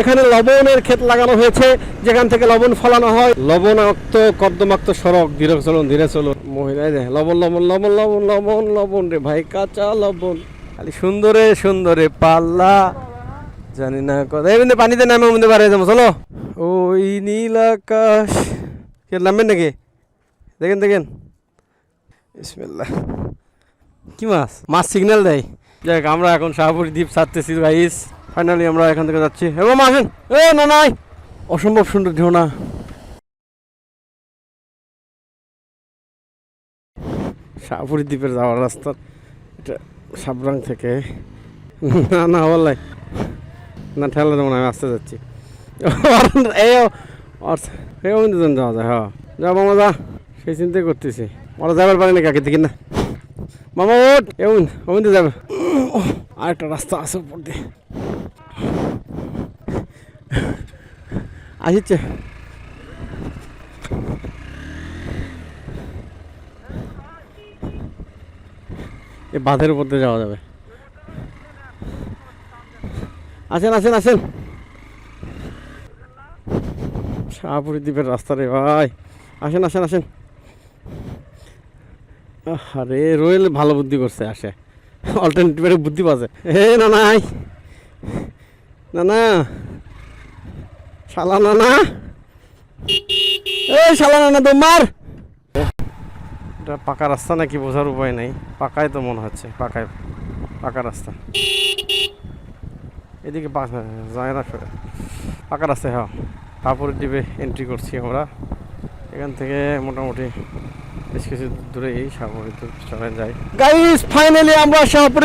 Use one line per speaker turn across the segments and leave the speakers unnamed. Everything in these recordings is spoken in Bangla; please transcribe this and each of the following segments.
এখানে লবণের ক্ষেত লাগানো হয়েছে, যেখান থেকে লবণ ফলানো হয়। লবণাক্ত, কর্দমাক্ত সড়ক, ধীরে চলুন ধীরে চলুন। মহিলায় দে লবণ লবণ লবণ লবণ লবণ লবণ রে ভাই, কাঁচা লবণ। খালি সুন্দরে সুন্দরে পাল্লা। জানি না কথা এই পানিতে নামে মধ্যে বাড়ি যাব, চলো। ওই নীল আকাশ। কে, নামবেন নাকি? দেখেন দেখেন। বিসমিল্লাহ। কি মাছ? মাছ সিগন্যাল দেয়। যাক আমরা এখন শাহপুরি দ্বীপ ছাড়তেছি গাইস ফাইনালি আমরা এখান থেকে যাচ্ছি। এবং আসেন। এ না নাই অসম্ভব সুন্দর ঢেউ না। দ্বীপের যাওয়ার রাস্তা। এটা সাবরাং থেকে। না না বললাই না, ঠেলা দেবো না, আমি আসতে যাচ্ছি। এই যাওয়া যায় হ্যাঁ। যা, মামা, যা। সেই চিন্তাই করতেছি। ওরা যাবার পারে না কাকে থেকে না। মামা ওট এমন অমিন যাবে। আর একটা রাস্তা আছে উপর দিয়ে। আসিচ্ছে এই বাঁধের উপর দিয়ে যাওয়া যাবে। আসেন আসেন আসেন। শাহপুরি দ্বীপের রাস্তা রে ভাই। আসেন আসেন আসেন। আরে রয়েল ভালো বুদ্ধি করছে, আসে। অল্টারনেটিভের বুদ্ধি পাচ্ছে হে না নাই না না শালা না না এই শালা না না তোমার। এটা পাকা রাস্তা নাকি বোঝার উপায় নাই। পাকায় তো মনে হচ্ছে পাকায় পাকা রাস্তা। এদিকে যায় না পাকা রাস্তায় হ্যাঁ তারপরে দ্বীপে এন্ট্রি করছি আমরা। এখান থেকে মোটামুটি বেশ কিছু যায়। আমরা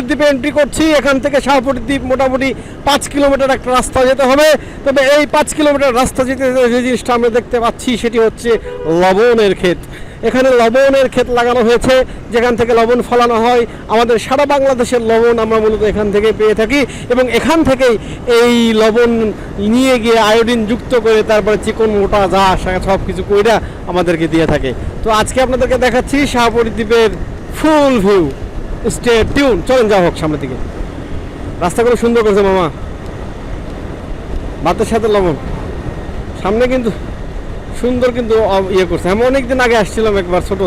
দ্বীপে এন্ট্রি করছি। এখান থেকে শাহপুরের দ্বীপ মোটামুটি পাঁচ কিলোমিটার একটা রাস্তা যেতে হবে। তবে এই পাঁচ কিলোমিটার রাস্তা যেতে জিনিসটা আমরা দেখতে পাচ্ছি, সেটি হচ্ছে লবণের ক্ষেত। এখানে লবণের ক্ষেত লাগানো হয়েছে, যেখান থেকে লবণ ফলানো হয়। আমাদের সারা বাংলাদেশের লবণ আমরা মূলত এখান থেকে পেয়ে থাকি এবং এখান থেকেই এই লবণ নিয়ে গিয়ে আয়োডিন যুক্ত করে তারপরে চিকন মোটা যা সব কিছু কইরা আমাদেরকে দিয়ে থাকে। তো আজকে আপনাদেরকে দেখাচ্ছি শাহপুরি দ্বীপের ফুল ভিউ। স্টে টিউন চলেন যা হোক সামনের দিকে। রাস্তাগুলো সুন্দর করেছে, মামা। ভাতের সাথে লবণ। সামনে কিন্তু সুন্দর কিন্তু ইয়ে করছে। আমি অনেকদিন আগে আসছিলাম একবার, ছোট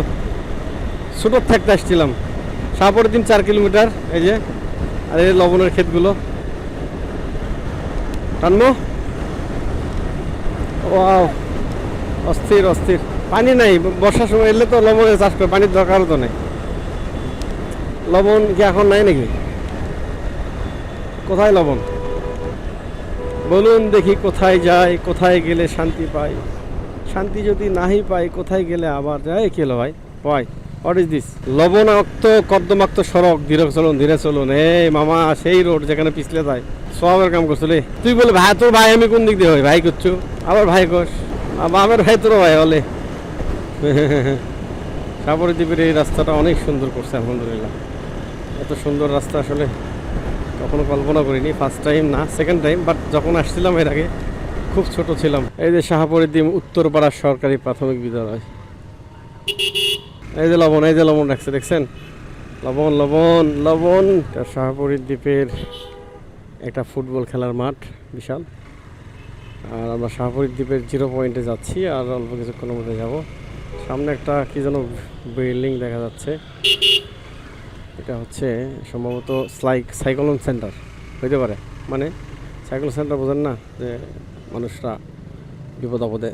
ছোট থাকতে আসছিলাম। শাহপুরের দিন চার কিলোমিটার, এই যে, আর এই লবণের ক্ষেতগুলো। টানবো? ও অস্থির অস্থির। পানি নাই বর্ষার সময় এলে তো লবণের চাষ করে, পানির দরকার তো নেই। লবণ কি এখন নাই নাকি? কোথায় লবণ? বলুন দেখি কোথায় যায়, কোথায় গেলে শান্তি পাই। শান্তি যদি নাহি পাই কোথায় গেলে আবার যায়? কি হলো ভাই? ভাই হোয়াট ইজ দিস লবণাক্ত, কর্দমাক্ত সড়ক, ধীরে চলুন ধীরে চলুন। এই মামা, সেই রোড যেখানে পিছলে যায়, সবের কাম করছিলে তুই বলে, ভাই, তোর ভাই, আমি কোন দিক দিয়ে হই ভাই করছ আবার ভাই কোস? আমার ভাই, তোর ভাই, হলে। সাগর দ্বীপের এই রাস্তাটা অনেক সুন্দর করছে, আলহামদুলিল্লাহ। এত সুন্দর রাস্তা আসলে কখনো কল্পনা করিনি ফার্স্ট টাইম না সেকেন্ড টাইম বাট যখন আসছিলাম এর আগে খুব ছোট ছিলাম। এই যে শাহপুরের দ্বীপ উত্তরপাড়া সরকারি প্রাথমিক বিদ্যালয়। এই যে লবণ, এই যে লবণ রাখছে, দেখছেন? লবণ লবণ লবণ। শাহপুরের দ্বীপের একটা ফুটবল খেলার মাঠ, বিশাল। আর আমরা শাহপুরের দ্বীপের জিরো পয়েন্টে যাচ্ছি, আর অল্প কিছুক্ষণের মধ্যে যাব। সামনে একটা কি যেন বিল্ডিং দেখা যাচ্ছে। এটা হচ্ছে সম্ভবত স্লাইক সাইক্লোন সেন্টার, হইতে পারে। মানে সাইক্লোন সেন্টার বোঝেন না যে মানুষরা বিপদ আপদে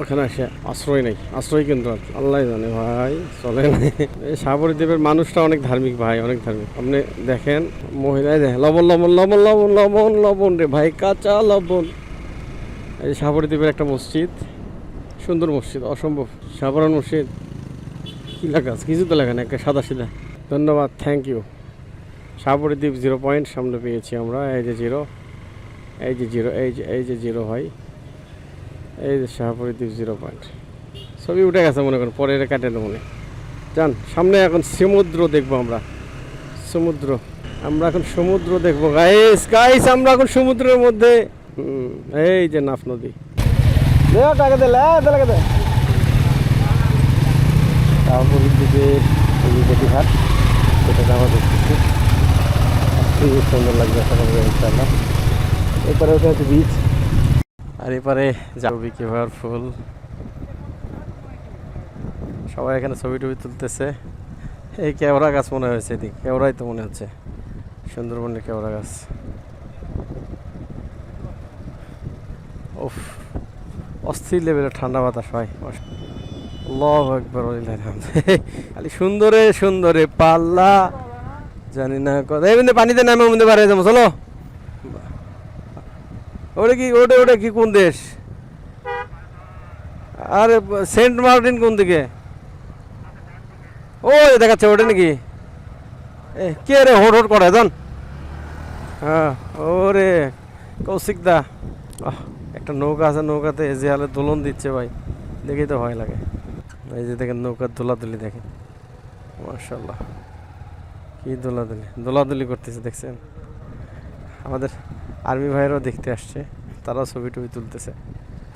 ওখানে এসে আশ্রয় নেই আশ্রয় কেন্দ্র। আল্লাহ জানে ভাই, চলে না। এই মানুষটা অনেক ধার্মিক ভাই, অনেক ধার্মিক। আপনি দেখেন, মহিলায় দেখেন, লবণ লবণ লবণ লবণ লবণ লবণ রে ভাই, কাঁচা লবণ। এই সাগরী দ্বীপের একটা মসজিদ, সুন্দর মসজিদ, অসম্ভব সাবরান মসজিদ। কি লেখা আছে? কিছু তো লেখা নেই, একটা সাদা সিধা। ধন্যবাদ থ্যাংক ইউ সাবরী জিরো পয়েন্ট সামনে পেয়েছি আমরা, এই যে জিরো এই যে জিরো, এই যে এই যে জিরো হয় এই যে শাহপুরি দ্বীপ জিরো পয়েন্ট ছবি উঠে গেছে মনে করেন পরে এটা কাটে দেবো মনে। যান, সামনে এখন সমুদ্র দেখব আমরা। সমুদ্র, আমরা এখন সমুদ্র দেখব। গাইস গাইস আমরা এখন সমুদ্রের মধ্যে। এই যে নাফ নদী। সুন্দর লাগবে ইনশাল্লাহ এপারে ওটা হচ্ছে বিচ আর এপারে যাবি কিভার ফুল? সবাই এখানে ছবি টবি তুলতেছে। এই কেওড়া গাছ মনে হয়েছে এদিক। কেওড়াই তো মনে হচ্ছে। সুন্দরবনের কেওড়া গাছ। উফ, অস্থির লেভেলের ঠান্ডা বাতাস হয় খালি সুন্দরে সুন্দরে পাল্লা। জানি না কথা মধ্যে পানিতে নামে মধ্যে বাড়ি যাব। চলো। ওটা কি, ওটা ওটা কি কোন দেশ? আরে, সেন্ট মার্টিন কোন দিকে? ও দেখাচ্ছে, ওটা নাকি? এ, কে রে, হোট হোট করে, জান। হ্যাঁ ওরে, কৌশিক দা। একটা নৌকা আছে, নৌকাতে যে হালে দোলন দিচ্ছে ভাই, দেখেই তো ভয় লাগে। এই যে দেখেন, নৌকার দোলাদুলি দেখেন। মার্শাল্লাহ কি দোলাদুলি দোলাদুলি করতেছে, দেখছেন? আমাদের আর্মি ভাইয়েরাও দেখতে আসছে, তারাও ছবি টবি তুলতেছে।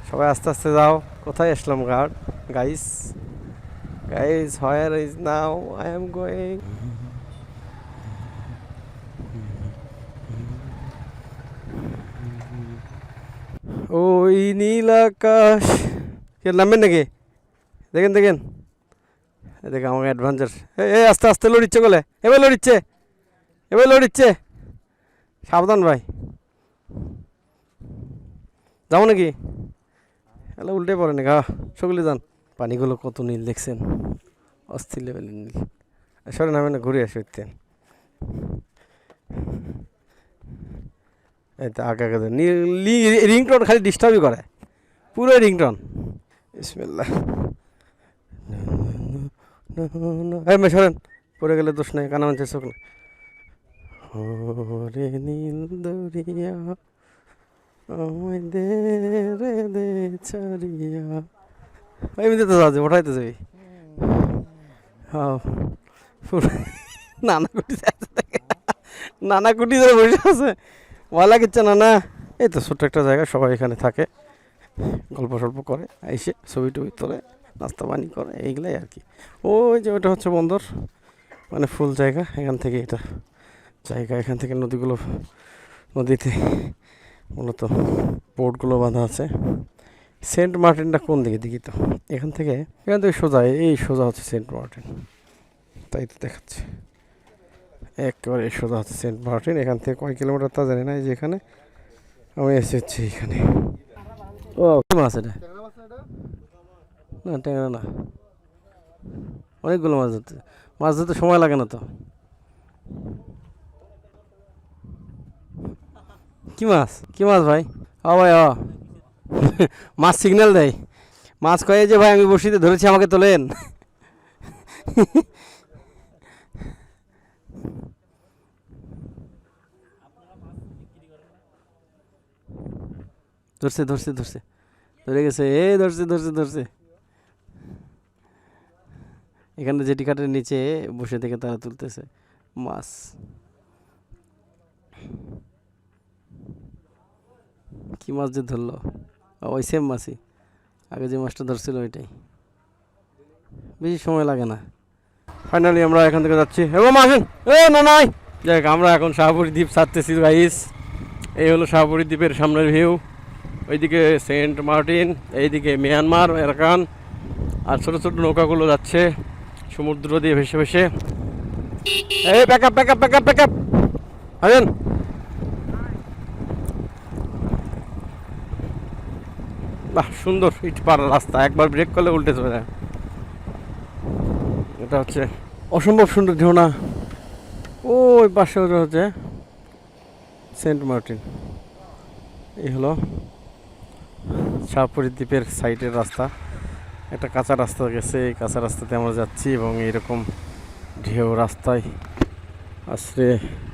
সবাই আস্তে আস্তে যাও, কোথায় আসলাম guard guys guys where is now I am going ওই নীল আকাশ। নামবেন নাকি? দেখেন দেখেন। দেখে আমাকে অ্যাডভেঞ্চার এই আস্তে আস্তে লড়িচ্ছে বলে এবার লড়িচ্ছে এবার লড়িচ্ছে। সাবধান ভাই। যাব নাকি? এলা উল্টে পড়ে নাকি? হ্যাঁ সকলে যান। পানিগুলো কত নীল দেখছেন। অস্থির লেভেলের নীল। সরে নামে না, ঘুরে আসে উঠতেন এই তো আগে আগে রিংটোন খালি ডিস্টার্বই করে। পুরো রিংটোন। বিসমিল্লাহ। এই মে, সরেন। পড়ে গেলে দোষ নাই, কানা মানছে চোখ ওরে নীল দরিয়া। রে দে এমনিতে তো যাচ্ছে ওঠাইতে যাবি হ্যাঁ নানা কুটি। নানা কুটি ধরে বসে আছে ভালো লাগছে না না এই তো ছোট্ট একটা জায়গা সবাই এখানে থাকে গল্প সল্প করে এসে ছবি টবি তোলে নাস্তা পানি করে এইগুলাই আর কি ওই যে ওটা হচ্ছে বন্দর মানে ফুল জায়গা এখান থেকে এটা জায়গা এখান থেকে নদীগুলো নদীতে মূলত বোটগুলো বাঁধা আছে। সেন্ট মার্টিনটা কোন দিকে? দেখি তো। এখান থেকে এখান থেকে সোজা এই সোজা হচ্ছে সেন্ট মার্টিন। তাই তো দেখাচ্ছে। একেবারে সোজা হচ্ছে সেন্ট মার্টিন। এখান থেকে কয় কিলোমিটার তা জানি না এই যে এখানে। আমি এসেছি এখানে। ও কি মাছ এটা? না ট্যাংরা না। অনেকগুলো মাছ ধরতে মাছ ধরতে সময় লাগে না তো। কি মাছ? কি মাছ ভাই? ও ভাই ও মাছ সিগন্যাল দেয়। মাছ কয়ে যে, ভাই, আমি বসিতে ধরেছি, আমাকে তোলেন। ধরছে ধরছে ধরছে। ধরে গেছে। এ, ধরছে ধরছে ধরছে। এখানে জেটি কাঠের নিচে বসে থেকে তারা তুলতেছে। মাছ। কি মাছ যে ধরলো? ওই সেম মাছই। আগে যে মাছটা ধরছিল ওইটাই। বেশি সময় লাগে না। ফাইনালি আমরা এখান থেকে যাচ্ছি। এবং আসেন। এ না নাই হোক, আমরা এখন শাহপুরি দ্বীপ ছাড়তেছি গাইস এই হলো শাহপুরি দ্বীপের সামনের ভিউ ওইদিকে সেন্ট মার্টিন এইদিকে মিয়ানমার এরকান আর ছোটো ছোটো নৌকাগুলো যাচ্ছে সমুদ্র দিয়ে ভেসে ভেসে। এই pack up pack up pack up pack up আসেন। বাহ, সুন্দর। ইট পাড়া রাস্তা, একবার ব্রেক করলে উল্টে চলে যায়। এটা হচ্ছে অসম্ভব সুন্দর ঢেউনা ওই পাশে হচ্ছে সেন্ট মার্টিন। এই হলো শাহপুরি দ্বীপের সাইডের রাস্তা। একটা কাঁচা রাস্তা গেছে, এই কাঁচা রাস্তাতে আমরা যাচ্ছি এবং এরকম ঢেউ রাস্তায় আশ্রে